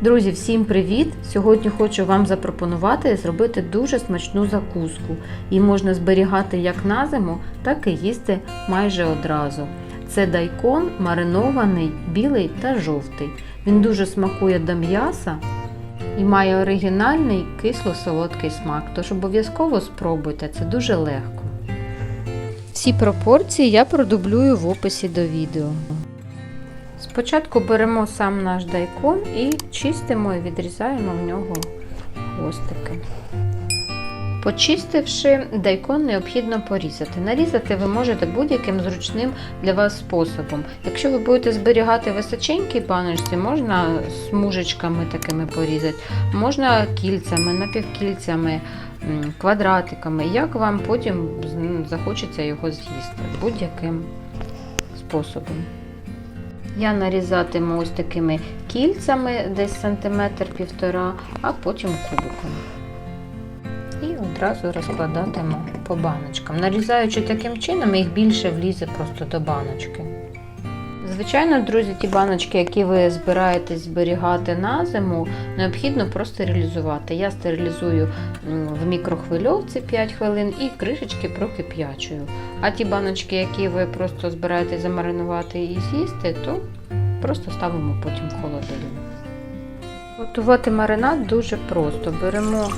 Друзі, всім привіт! Сьогодні хочу вам запропонувати зробити дуже смачну закуску. Її можна зберігати як на зиму, так і їсти майже одразу. Це дайкон маринований, білий та жовтий. Він дуже смакує до м'яса і має оригінальний кисло-солодкий смак. Тож обов'язково спробуйте, це дуже легко. Всі пропорції я продублюю в описі до відео. Спочатку беремо сам наш дайкон і чистимо і відрізаємо в нього хвостики. Почистивши, дайкон необхідно порізати. Нарізати ви можете будь-яким зручним для вас способом. Якщо ви будете зберігати височенькі баночці, можна смужечками такими порізати, можна кільцями, напівкільцями, квадратиками, як вам потім захочеться його з'їсти будь-яким способом. Я нарізатиму ось такими кільцями, десь сантиметр півтора, а потім кубиком. І одразу розкладатиму по баночкам. Нарізаючи таким чином, їх більше влізе просто до баночки. Звичайно, друзі, ті баночки, які ви збираєтесь зберігати на зиму, необхідно простерилізувати. Я стерилізую в мікрохвильовці 5 хвилин і кришечки прокип'ячую. А ті баночки, які ви просто збираєтесь замаринувати і з'їсти, то просто ставимо потім в холодильник. Готувати маринад дуже просто. Беремо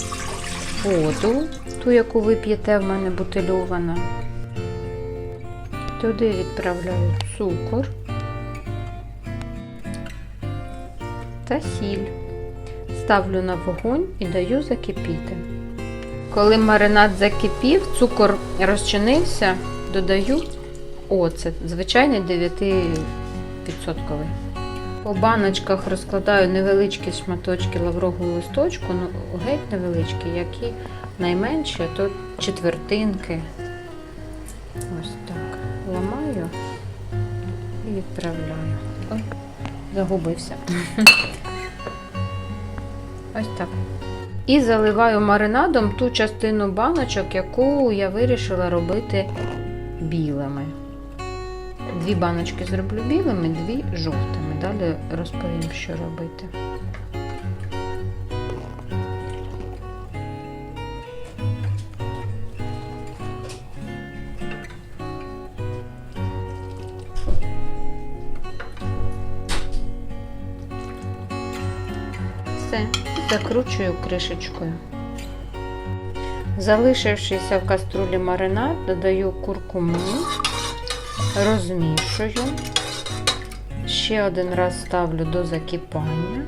воду, ту, яку ви п'єте, в мене бутильована. Туди відправляю цукор та сіль. Ставлю на вогонь і даю закипіти. Коли маринад закипів, цукор розчинився, додаю оцет, звичайний 9%. По баночках розкладаю невеличкі шматочки лаврового листочку, ну геть невеличкі, які найменші, то четвертинки. Ось так. Ламаю і відправляю. Ой, загубився. Ось так. І заливаю маринадом ту частину баночок, яку я вирішила робити білими. Дві баночки зроблю білими, дві жовтими. Далі розповім, що робити. Все, закручую кришечкою. Залишившися в каструлі маринад, додаю куркуму, розмішую. Ще один раз ставлю до закипання.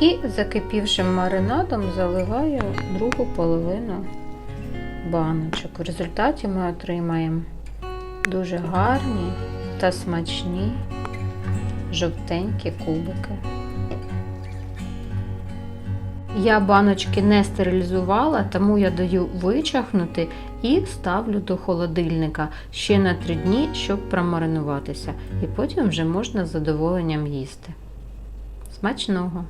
І закипівшим маринадом заливаю другу половину баночок. В результаті ми отримаємо дуже гарні та смачні жовтенькі кубики. Я баночки не стерилізувала, тому я даю вичахнути і ставлю до холодильника ще на 3 дні, щоб промаринуватися. І потім вже можна з задоволенням їсти. Смачного!